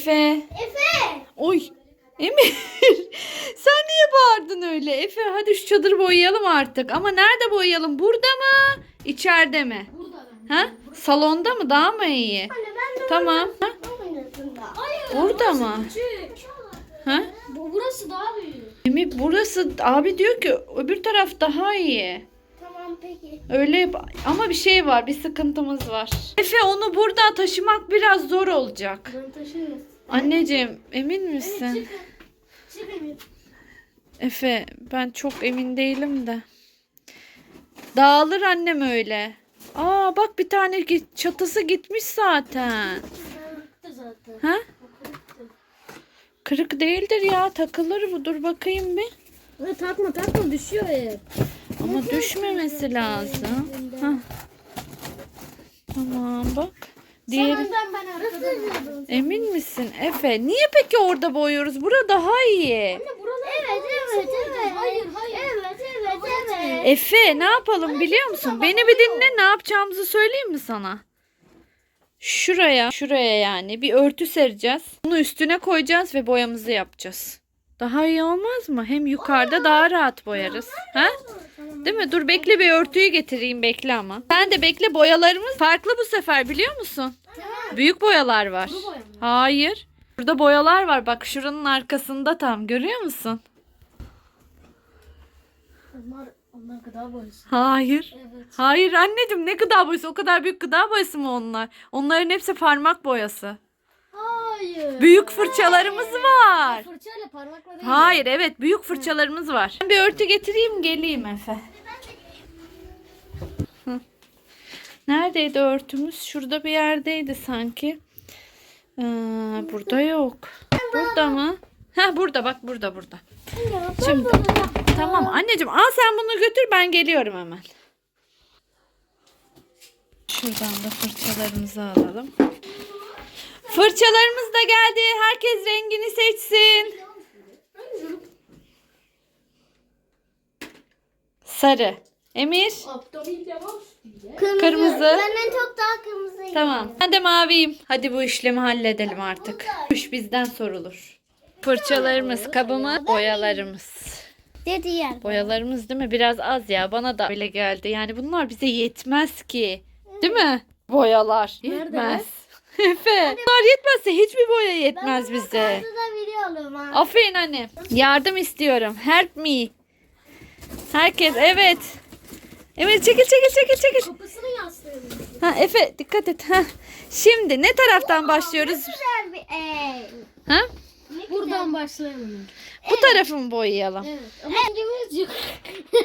Efe. Efe. Oy. Emir. Sen niye bağırdın öyle? Efe hadi şu çadırı boyayalım artık. Ama nerede boyayalım? Burada mı? İçeride mi? Burada. Ha? Salonda mı? Daha mı iyi? Anne ben de Tamam. Ha? Burada mı? Ha? Bu, burası daha büyük. Emir burası abi diyor ki öbür taraf daha iyi. Tamam peki. Öyle ama bir şey var. Bir sıkıntımız var. Efe onu burada taşımak biraz zor olacak. Ben taşırım. Anneciğim emin misin? Çıkın. Çıkın. Efe ben çok emin değilim de. Dağılır annem öyle. Aa bak bir tane git- çatısı gitmiş zaten. Zaten. Ha? Kırık değildir ya takılır bu dur bakayım bir. Ve takma takma düşüyor hep. Ama düşmemesi lazım. Hah. Tamam bak. Diğeri. Sonradan ben arkadan Emin misin Efe? Niye peki orada boyuyoruz? Burada daha iyi. Buralar evet evet evet. Hayır hayır. Evet evet evet. Efe ne yapalım biliyor musun? Beni bir dinle ne yapacağımızı söyleyeyim mi sana? Şuraya, şuraya yani bir örtü sereceğiz. Bunu üstüne koyacağız ve boyamızı yapacağız. Daha iyi olmaz mı? Hem yukarıda daha rahat boyarız. Ha? Değil mi? Dur bekle bir örtüyü getireyim bekle ama. Sen de bekle boyalarımız farklı bu sefer biliyor musun? Büyük boyalar var. Hayır. Burada boyalar var. Bak şuranın arkasında tam. Görüyor musun? Onlar onlar gıda boyası. Hayır. Evet. Hayır anneciğim ne gıda boyası? O kadar büyük gıda boyası mı onlar? Onların hepsi parmak boyası. Hayır. Büyük fırçalarımız var. Fırçayla parmakla değil. Hayır evet büyük fırçalarımız var. Ben bir örtü getireyim geleyim Efe. Hı. Neredeydi örtümüz? Şurada bir yerdeydi sanki. Ee, burada yok. Burada mı? Ha burada bak burada burada. Şimdi tamam anneciğim al sen bunu götür ben geliyorum hemen. Şuradan da fırçalarımızı alalım. Fırçalarımız da geldi. Herkes rengini seçsin. Sarı. Emir. Kırmızı. Benden çok daha kırmızı. Tamam. Ben de maviyim. Hadi bu işlemi halledelim artık. İş bizden sorulur. Fırçalarımız, kabımız, boyalarımız. Dedi yer. Boyalarımız değil mi? Biraz az ya. Bana da öyle geldi. Yani bunlar bize yetmez ki. Değil mi? Boyalar. Yetmez. Efe. Bunlar yetmezse hiçbir boya yetmez bize. biliyorum ha. Aferin anne. Yardım istiyorum. Help me. Herkes evet. Evet çekil çekil çekil çekil. Kapısını yaslayalım. Ha Efe dikkat et. Ha. Şimdi ne taraftan başlıyoruz? Güzel bir ev. Ha? Buradan başlayalım. Bu tarafı mı boyayalım? Evet. Ama rengimiz yok.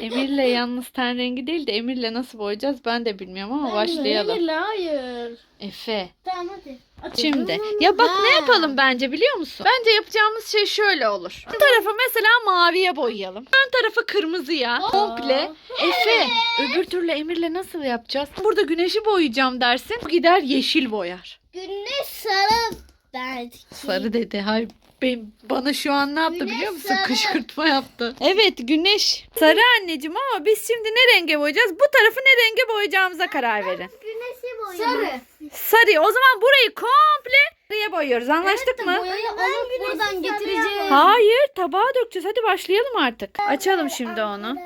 Emir'le yalnız ten rengi değil de Emir'le nasıl boyayacağız ben de bilmiyorum ama başlayalım. Hayır, hayır. Efe. Tamam hadi. Şimdi ya bak ne yapalım bence biliyor musun? Bence yapacağımız şey şöyle olur. Bu tarafı mesela maviye boyayalım. Ön tarafı kırmızıya. Komple. Efe. Öbür türlü Emir'le nasıl yapacağız? Burada güneşi boyayacağım dersin. Bu gider yeşil boyar. Güneş sarı belki. Sarı dedi. Hayır. Ben, bana şu an ne yaptı Güneş biliyor musun? sarı. Kışkırtma yaptı. Evet güneş. Sarı anneciğim ama biz şimdi ne renge boyayacağız? Bu tarafı ne renge boyayacağımıza karar verin. Güneşi boyuyor. Sarı. Sarı. O zaman burayı komple sarıya boyuyoruz. Anlaştık mı? Boyayı alıp buradan getireceğiz. Hayır tabağa dökeceğiz. Hadi başlayalım artık. Açalım şimdi onu.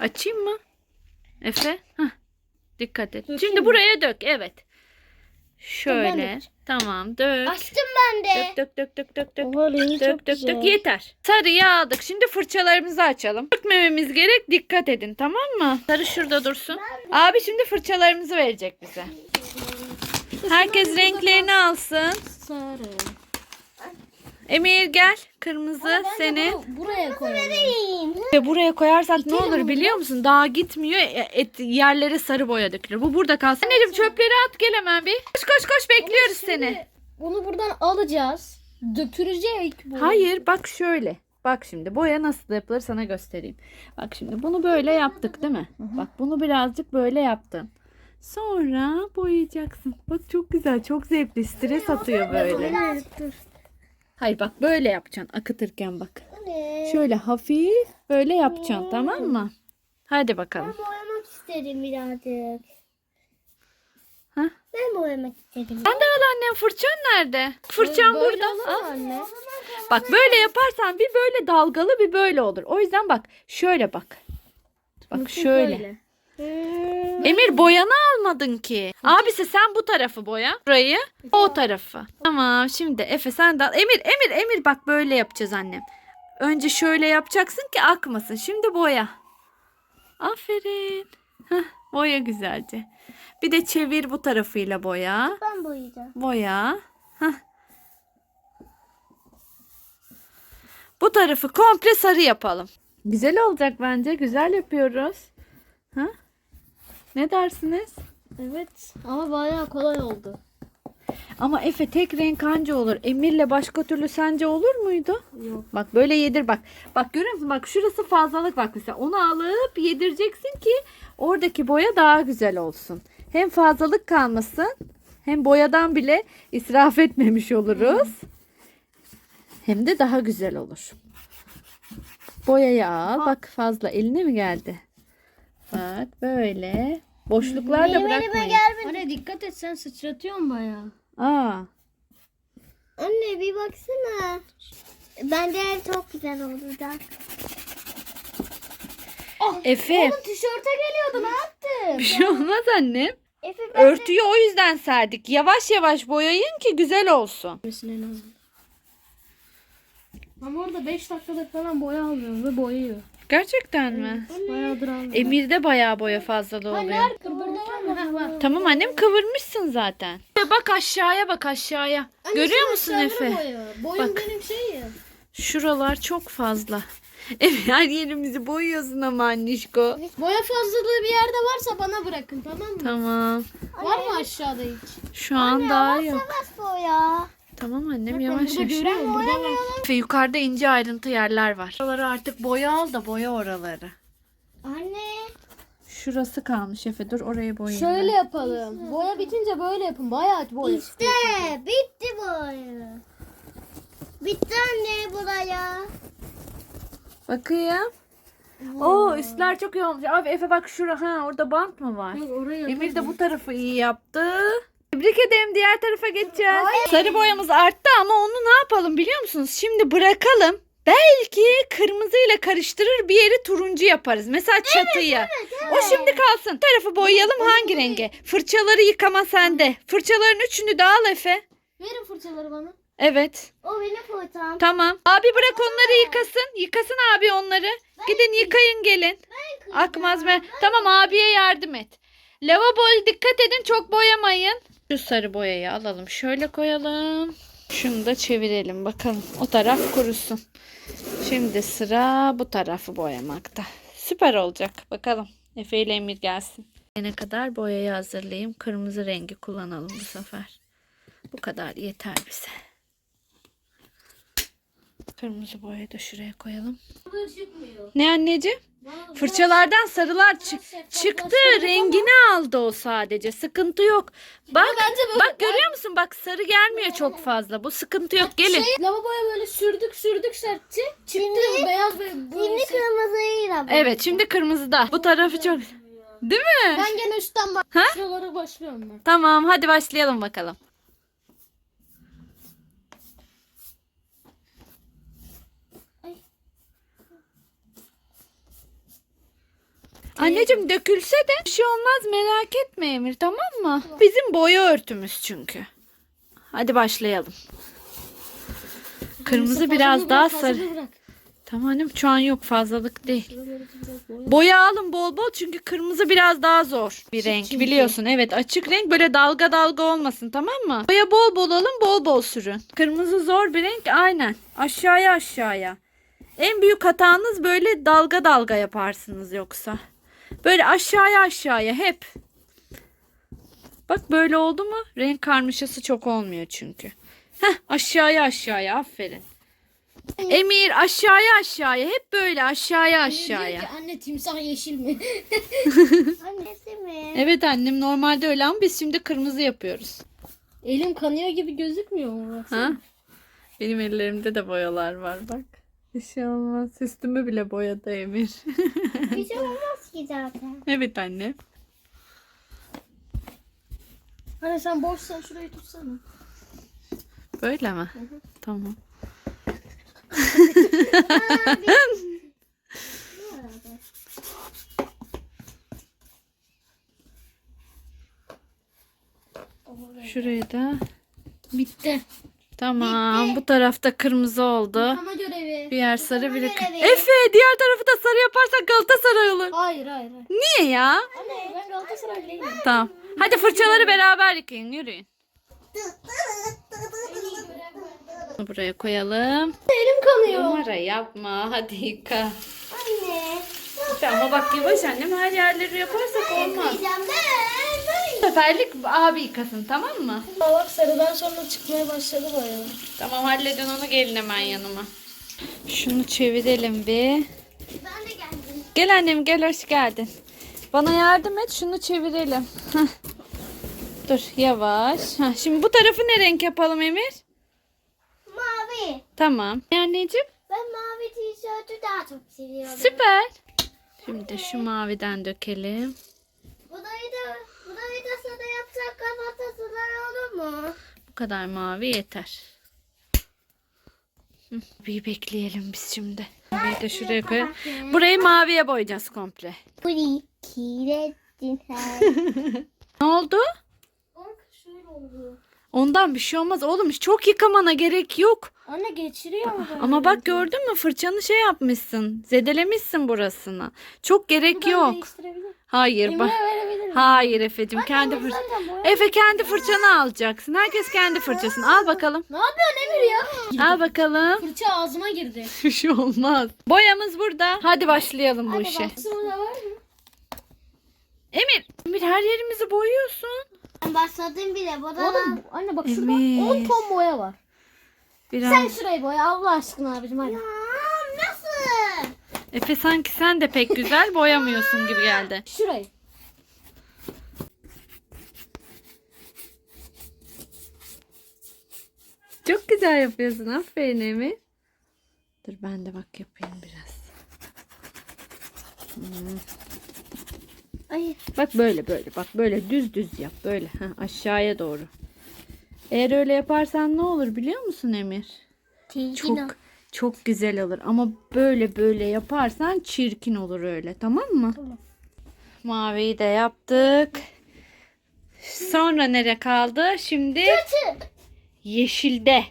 Açayım mı? Efe. Hah. Dikkat et. Şimdi buraya dök. Evet. Şöyle. Tamam dök. Açtım ben de. Dök dök dök dök dök. Oha rengi Dök dök dök yeter. Sarıyı aldık. Şimdi fırçalarımızı açalım. Dökmememiz gerek. Dikkat edin tamam mı? Sarı şurada dursun. Abi şimdi fırçalarımızı verecek bize. Herkes renklerini alsın. Sarı. Emir gel. Kırmızı seni. Buraya koyalım. Ve buraya koyarsak ne olur biliyor musun? Daha gitmiyor. e- Et, yerlere sarı boya dökülür. Bu burada kalsın. Anneciğim çöpleri at gel hemen bir. Koş koş koş bekliyoruz seni. Bunu buradan alacağız. Dökülecek bu. Hayır bak şöyle. Bak şimdi boya nasıl yapılır sana göstereyim. Bak şimdi bunu böyle yaptık değil mi? Bak bunu birazcık böyle yaptın. Sonra boyayacaksın. Bak çok güzel, çok zevkli. Stres atıyor böyle. dur. Hayır bak böyle yapacaksın akıtırken bak. Şöyle hafif böyle yapacaksın tamam mı? Hadi bakalım. Boyamak isterim birazcık. Hah. Ben boyamak istedim. Sen de al annem fırçan nerede? Fırçan Böyle burada. Al. anne? Bak böyle yaparsan bir böyle dalgalı bir böyle olur. O yüzden bak şöyle bak. Bak şöyle. Hmm. Emir boyanı almadın ki. Abisi sen bu tarafı boya. Burayı o tarafı. Tamam şimdi Efe sen de al. Emir Emir Emir bak böyle yapacağız annem. Önce şöyle yapacaksın ki akmasın. Şimdi boya. Aferin. Heh, boya güzelce. Bir de çevir bu tarafıyla boya. Ben boyayacağım. Boya. Heh. Bu tarafı komple sarı yapalım. Güzel olacak bence. Güzel yapıyoruz. Ha? Ne dersiniz? Evet. Ama bayağı kolay oldu. Ama Efe tek renk anca olur. Emir'le başka türlü sence olur muydu? Yok. Bak böyle yedir bak. Bak görüyor musun? Bak şurası fazlalık bak mesela. Onu alıp yedireceksin ki oradaki boya daha güzel olsun. Hem fazlalık kalmasın hem boyadan bile israf etmemiş oluruz. Hem de daha güzel olur. Boyayı al. Bak fazla eline mi geldi? Bak böyle. Boşluklar da bırakmayın. Anne dikkat et sen sıçratıyorsun bayağı. Aa, Anne bir baksana. Bence çok güzel olacak. Efe. Tişörte geliyordu ne yaptın? Bir şey olmaz annem. Efe Örtüyü o yüzden serdik. Yavaş yavaş boyayın ki güzel olsun. en azından. Ama orada 5 dakikada falan boya alıyor ve boyuyor. Gerçekten mi? Bayağıdır almıyor. Emir'de bayağı boya fazlalığı oluyor. Burada var mı? Ha, var. Tamam annem kıvırmışsın zaten. Bak aşağıya bak aşağıya. Görüyor musun Efe? Boyum Bak. benim şeyim. Şuralar çok fazla. Efe her yerimizi boyuyorsun ama annişko. Boya fazlalığı bir yerde varsa bana bırakın tamam mı? Tamam. Var mı aşağıda hiç? Şu an daha yok. boya. Tamam annem yavaş yavaş. Efe yukarıda ince ayrıntı yerler var. Oraları artık boya al da boya oraları. Anne. Şurası kalmış Efe dur orayı boyayayım. ben. Şöyle yapalım. Boya bitince böyle yapın. Bayağı boya. İşte bitti boya. Bitti anne buraya. Bakayım. Oo üstler çok iyi olmuş. Abi Efe bak şura ha orada bant mı var? oraya Emir de bu tarafı iyi yaptı. Tebrik ederim diğer tarafa geçeceğiz. Sarı boyamız arttı ama onu ne yapalım biliyor musunuz? Şimdi bırakalım. Belki kırmızıyla karıştırır bir yeri turuncu yaparız. Mesela çatıyı. O şimdi kalsın. Tarafı boyayalım hangi renge? Fırçaları yıkama sende. Fırçaların üçünü de al Efe. Verin fırçaları bana. Evet. O benim fırçam. Tamam. Abi bırak onları yıkasın. Yıkasın abi onları. Gidin yıkayın gelin. Akmaz mı? Tamam abiye yardım et. Lavaboya dikkat edin çok boyamayın. Şu sarı boyayı alalım. Şöyle koyalım. Şunu da çevirelim bakalım. O taraf kurusun. Şimdi sıra bu tarafı boyamakta. Süper olacak. Bakalım. Efe ile Emir gelsin. Ne kadar boyayı hazırlayayım. Kırmızı rengi kullanalım bu sefer. Bu kadar yeter bize. Kırmızı boyayı da şuraya koyalım. çıkmıyor. Ne anneciğim? Fırçalardan sarılar çı- çıktı. Rengini aldı o sadece. Sıkıntı yok. Bak bak görüyor musun? Bak sarı gelmiyor çok fazla. Bu sıkıntı yok. Gelin. Şey, lavaboya böyle sürdük sürdük sertti. Çıktı beyaz ve Şimdi kırmızıyla. Evet şimdi kırmızı da. Bu tarafı çok... Değil mi? Ben gene üstten bak. Ha? Şuralara başlıyorum ben. Tamam hadi başlayalım bakalım. Anneciğim dökülse de bir şey olmaz merak etme Emir tamam mı? Bizim boya örtümüz çünkü. Hadi başlayalım. Kırmızı biraz daha sarı. Tamam annem şu an yok fazlalık değil. Boya. Alın bol bol çünkü kırmızı biraz daha zor bir renk biliyorsun. Evet açık renk böyle dalga dalga olmasın tamam mı? Boya bol bol alın bol bol sürün. Kırmızı zor bir renk aynen. Aşağıya aşağıya. En büyük hatanız böyle dalga dalga yaparsınız yoksa. Böyle aşağıya aşağıya hep. Bak böyle oldu mu renk karmaşası çok olmuyor çünkü. Heh aşağıya aşağıya aferin. Emir aşağıya aşağıya hep böyle aşağıya aşağıya. Diyor ki, anne timsah yeşil mi? Annesi mi? Evet annem normalde öyle ama biz şimdi kırmızı yapıyoruz. Elim kanıyor gibi gözükmüyor mu? Baksana. Ha? Benim ellerimde de boyalar var bak. Bir şey olmaz. Üstümü bile boyadı Emir. Bir şey olmaz ki zaten. evet anne. Hani sen boşsan şurayı tutsana. Böyle mi? Tamam. Şurayı da. Bitti. Tamam. Bu tarafta kırmızı oldu. Ama görevi. Bir yer sarı bir de. görevi. Efe diğer tarafı da sarı yaparsak Galatasaray olur. Hayır hayır. hayır. Niye ya? Anne ben Galatasaraylıyım. Tamam. Hadi fırçaları beraber yıkayın. Yürüyün. Buraya koyalım. Elim kanıyor. Numara yapma. Hadi yıka. Anne. Ama bak yavaş annem her yerleri yaparsak olmaz. Yiyeceğim ben. Seferlik abi yıkasın tamam mı? Bak sarıdan sonra çıkmaya başladı bayağı. Tamam halledin onu gelin hemen yanıma. Şunu çevirelim bir. Ben de geldim. Gel annem gel hoş geldin. Bana yardım et şunu çevirelim. Heh. Dur yavaş. Heh, Şimdi bu tarafı ne renk yapalım Emir? Mavi. Tamam. Ne anneciğim? Ben mavi tişörtü daha çok seviyorum. Süper. Şimdi de şu maviden dökelim. Burayı da yapsak kapatasılar olur mu? Bu kadar mavi yeter. Bir bekleyelim biz şimdi. Maviyi de şuraya koyalım. Burayı maviye boyayacağız komple. Ne oldu? Ondan bir şey olmaz. Oğlum çok yıkamana gerek yok. Anne geçiriyor mu? Ama bak gördün mü fırçanı şey yapmışsın. Zedelemişsin burasını. Çok gerek yok. Hayır bak. Mi? Hayır Efe'cim kendi bu fırça. boya- Efe kendi fırçanı alacaksın. Herkes kendi fırçasını. Al bakalım. Ne yapıyorsun Emir ya? Al bakalım. Fırça ağzıma girdi. Bir şey olmaz. Boyamız burada. Hadi başlayalım bu Hadi işe. var mı? Emir, Emir her yerimizi boyuyorsun. Ben başladım bile. Oğlum anne bak şurada Evet. 10 ton boya var. Biraz. Sen şurayı boya Allah aşkına abicim hadi. Ya nasıl? Efe sanki sen de pek güzel boyamıyorsun gibi geldi. Şurayı. Çok güzel yapıyorsun. Aferin Emir. Dur ben de bak yapayım biraz. Ay. Bak böyle böyle. Bak böyle düz düz yap. Böyle Heh, aşağıya doğru. Eğer öyle yaparsan ne olur biliyor musun Emir? Çok çok güzel olur ama böyle böyle yaparsan çirkin olur öyle tamam mı? Tamam. Maviyi de yaptık. Sonra nere kaldı? Şimdi yeşilde.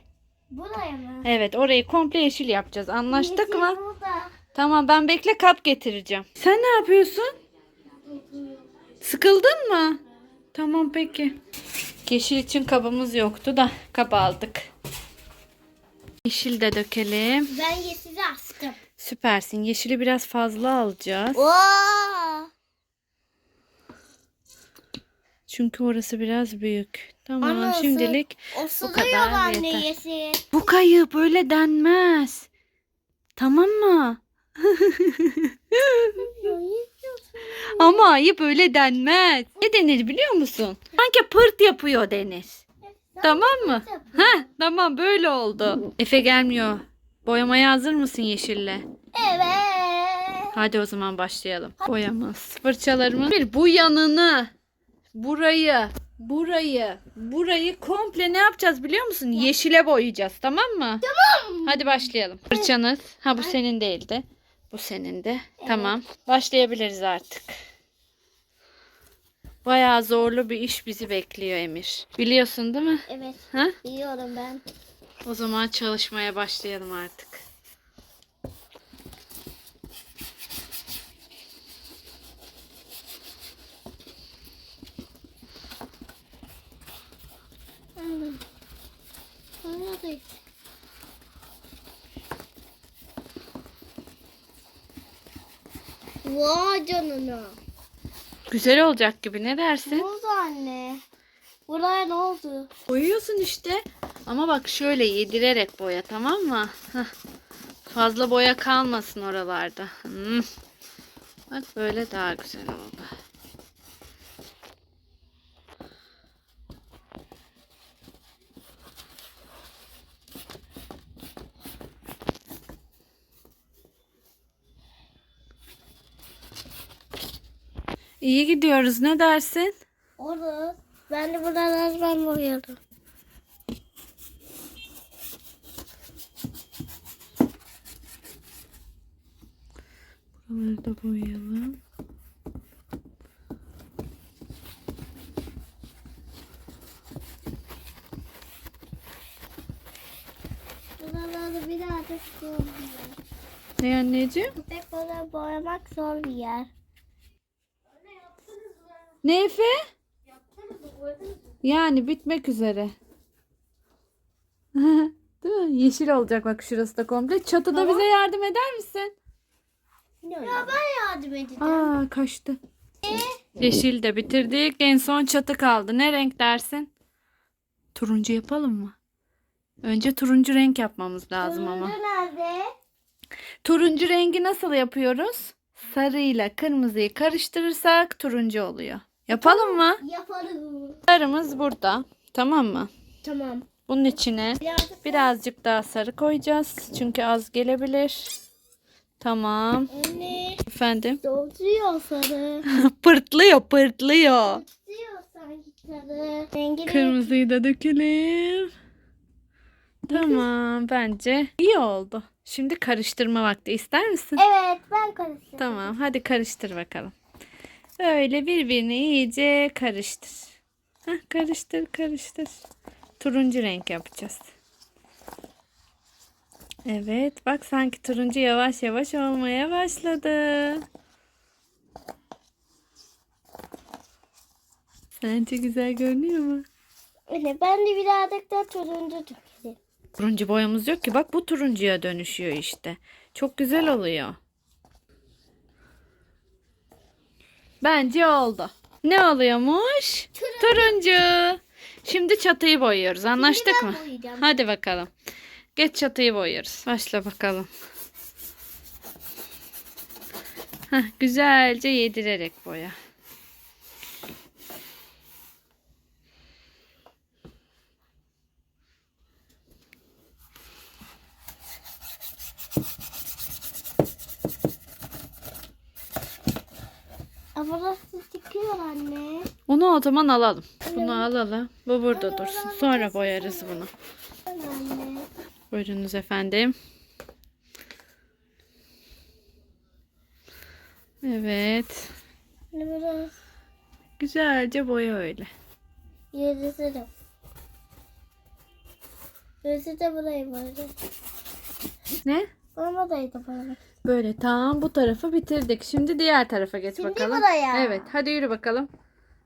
Buraya mı? Evet orayı komple yeşil yapacağız. Anlaştık mı? Burada. Tamam ben bekle kap getireceğim. Sen ne yapıyorsun? Sıkıldın mı? Tamam peki. Yeşil için kabımız yoktu da kap aldık. Yeşil de dökelim. Ben yeşili astım. Süpersin. Yeşili biraz fazla alacağız. Oo. Çünkü orası biraz büyük. Tamam Anne, o şimdilik O bu kadar anne yeter. Bu kayıp öyle denmez. Tamam mı? Ama ayıp öyle denmez. Ne denir biliyor musun? Sanki pırt yapıyor denir. Tamam mı? Ha, tamam böyle oldu. Efe gelmiyor. Boyamaya hazır mısın yeşille? Evet. Hadi o zaman başlayalım. Boyamız. Fırçalarımız. Bir bu yanını, burayı, burayı, burayı komple ne yapacağız biliyor musun? Yeşile boyayacağız tamam mı? Tamam. Hadi başlayalım. Fırçanız. Ha bu senin değildi. Bu senin de. Tamam. Başlayabiliriz artık. Bayağı zorlu bir iş bizi bekliyor Emir. Biliyorsun değil mi? Evet. Ha? Biliyorum ben. O zaman çalışmaya başlayalım artık. Vay canına. Güzel olacak gibi ne dersin? Ne oldu anne? Buraya ne oldu? Boyuyorsun işte. Ama bak şöyle yedirerek boya tamam mı? Hah. Fazla boya kalmasın oralarda. Hmm. Bak böyle daha güzel oldu. İyi gidiyoruz. Ne dersin? Olur. Ben de buraları ben boyadım. Buraları da boyayalım. Buraları birazcık zor bir yer. Ne anneciğim? Pek böyle boyamak zor bir yer. Ne Efe? Yani bitmek üzere. Değil mi? Yeşil olacak bak şurası da komple. Çatıda bize yardım eder misin? Ya ben yardım edeceğim. Aa kaçtı. Yeşil de bitirdik. En son çatı kaldı. Ne renk dersin? Turuncu yapalım mı? Önce turuncu renk yapmamız lazım ama. Turuncu nerede? Turuncu rengi nasıl yapıyoruz? Sarıyla kırmızıyı karıştırırsak turuncu oluyor. Yapalım mı? Yaparım. Sarımız burada. Tamam mı? Tamam. Bunun içine Birazcık birazcık daha sarı koyacağız. Çünkü az gelebilir. Tamam. anne. Efendim. Dolduruyor sarı. pırtlıyor pırtlıyor. Dolduruyor sanki sarı. Rengi Kırmızıyı da dökelim. Tamam bence iyi oldu. Şimdi karıştırma vakti ister misin? Evet ben karıştırdım. Tamam hadi karıştır bakalım. Öyle birbirini iyice karıştır. Heh, karıştır karıştır. Turuncu renk yapacağız. Evet bak sanki turuncu yavaş yavaş olmaya başladı. Sence güzel görünüyor mu? Anne ben de birazcık da turuncu dökelim. Turuncu boyamız yok ki. Bak bu turuncuya dönüşüyor işte. Çok güzel oluyor. Bence oldu. Ne oluyormuş? Turuncu. Şimdi çatıyı boyuyoruz. Anlaştık mı? boyayacağım. Hadi bakalım. Geç çatıyı boyuyoruz. Başla bakalım. Heh, güzelce yedirerek boya. Ama burası çıkıyor anne. Onu o zaman alalım. Bunu alalım. Bu burada dursun. Sonra boyarız bunu. Buyurunuz efendim. Evet. Güzelce boya öyle. yerisi de. Burası da burayı böyle. Ne? Da böyle. Böyle tamam bu tarafı bitirdik. Şimdi diğer tarafa geç Şimdi bakalım. buraya. Evet hadi yürü bakalım.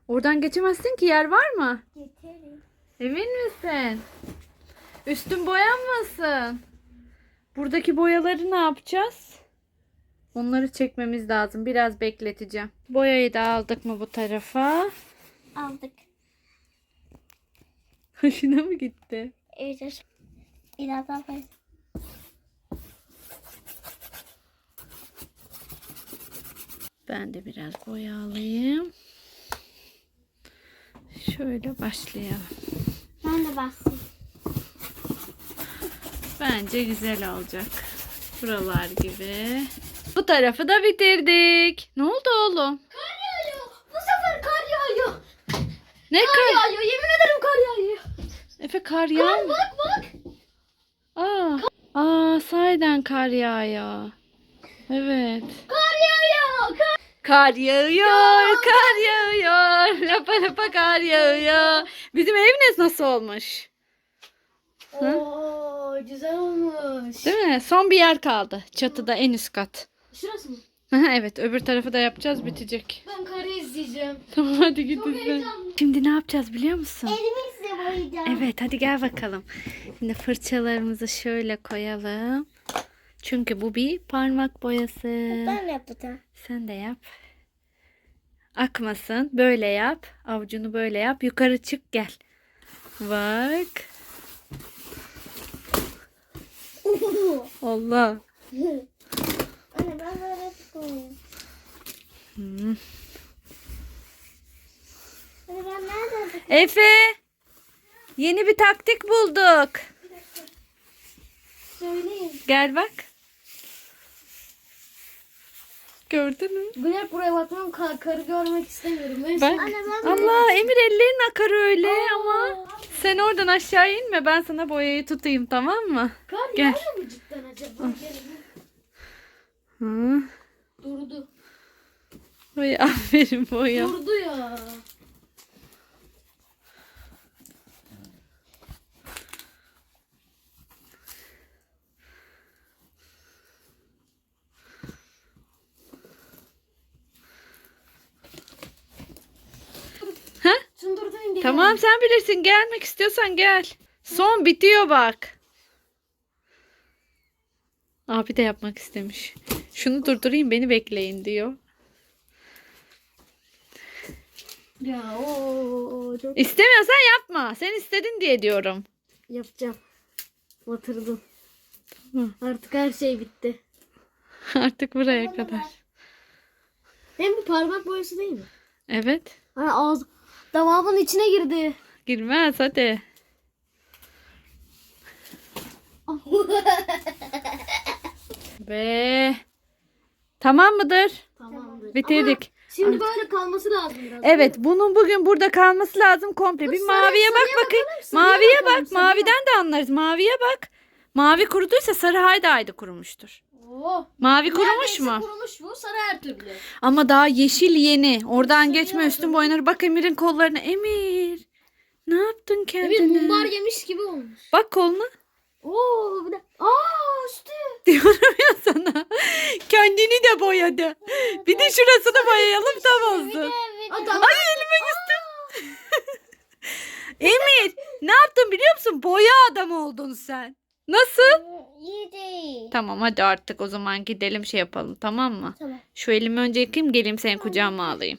Oradan geçemezsin ki yer var mı? Getirin. Emin misin? Üstün boyanmasın. Buradaki boyaları ne yapacağız? Onları çekmemiz lazım. Biraz bekleteceğim. Boyayı da aldık mı bu tarafa? Aldık. Hoşuna mı gitti? Evet. Biraz daha. Ben de biraz boya alayım. Şöyle başlayalım. Ben de bastım. Bence güzel olacak. Buralar gibi. Bu tarafı da bitirdik. Ne oldu oğlum? Kar yağıyor. Bu sefer kar yağıyor. Ne Kar kar? yağıyor. Yemin ederim kar yağıyor. Efe kar yağ mı? Bak bak. Aa, aa sahiden kar yağıyor. Evet. Kar yağıyor. Kar. Yağıyor, kar yağıyor. Lapa lapa kar yağıyor. Bizim eviniz nasıl olmuş? Oo, güzel olmuş. Değil mi? Son bir yer kaldı. Çatıda en üst kat. Şurası mı? evet öbür tarafı da yapacağız bitecek. Ben karı izleyeceğim. Tamam hadi git Çok izle. heyecanlı. Şimdi ne yapacağız biliyor musun? Elimizle boyayacağım. Evet hadi gel bakalım. Şimdi fırçalarımızı şöyle koyalım. Çünkü bu bir parmak boyası. Ben yapacağım. Sen de yap. Akmasın. Böyle yap. Avucunu böyle yap. Yukarı çık gel. Bak. Allah. Anne ben böyle koyayım. Hmm. Anne ben nereden Efe. Yeni bir taktik bulduk. söyleyeyim. Gel bak. Gördün mü? Ben hep buraya bakmıyorum. Kar, karı görmek istemiyorum. Ben Bak. Allah Emir ellerin akar öyle ama. Sen oradan aşağı inme ben sana boyayı tutayım tamam mı? Kar Gel. yağıyor mu cidden acaba? Hı. Durdu. Ay aferin boya. Durdu ya. Ha? Çıldırdın gel. Tamam sen bilirsin gelmek istiyorsan gel. Son bitiyor bak. Abi de yapmak istemiş. Şunu durdurayım beni bekleyin diyor. Ya o çok İstemiyorsan yapma. Sen istedin diye diyorum. yapacağım. Batırdım. Tamam. Artık her şey bitti. Artık buraya kadar. Hem bu parmak boyası değil mi? Evet. Hani ağız damağımın içine girdi. Girmez hadi. Ve tamam mıdır? Tamamdır. Bitirdik. Şimdi böyle kalması lazım biraz. Evet bunun bugün burada kalması lazım komple. Bir sarı- maviye bak sarıya bakayım. bakalım, sarıya Maviye bakalım, bak. sarıya. Maviden de anlarız. Maviye bak. Mavi kuruduysa sarı haydi haydi kurumuştur. Oo. Mavi kurumuş Neredeyse mu? Kurumuş bu. Sarı her türlü. Ama daha yeşil yeni. Oradan geçme üstün boyunları. Bak Emir'in kollarına. Emir. Ne yaptın kendine? mumbar yemiş gibi olmuş. Bak koluna. Oo bir de. Aa üstü. Diyorum ya sana. Kendini de boyadı. Bir de şurasını boyayalım tam olsun. Adam. Ay elime üstüm. Emir ne yaptın biliyor musun? Boya adam oldun sen. Nasıl? İyi değil. Tamam hadi artık o zaman gidelim şey yapalım tamam mı? Tamam. Şu elimi önce yıkayayım geleyim senin kucağıma alayım.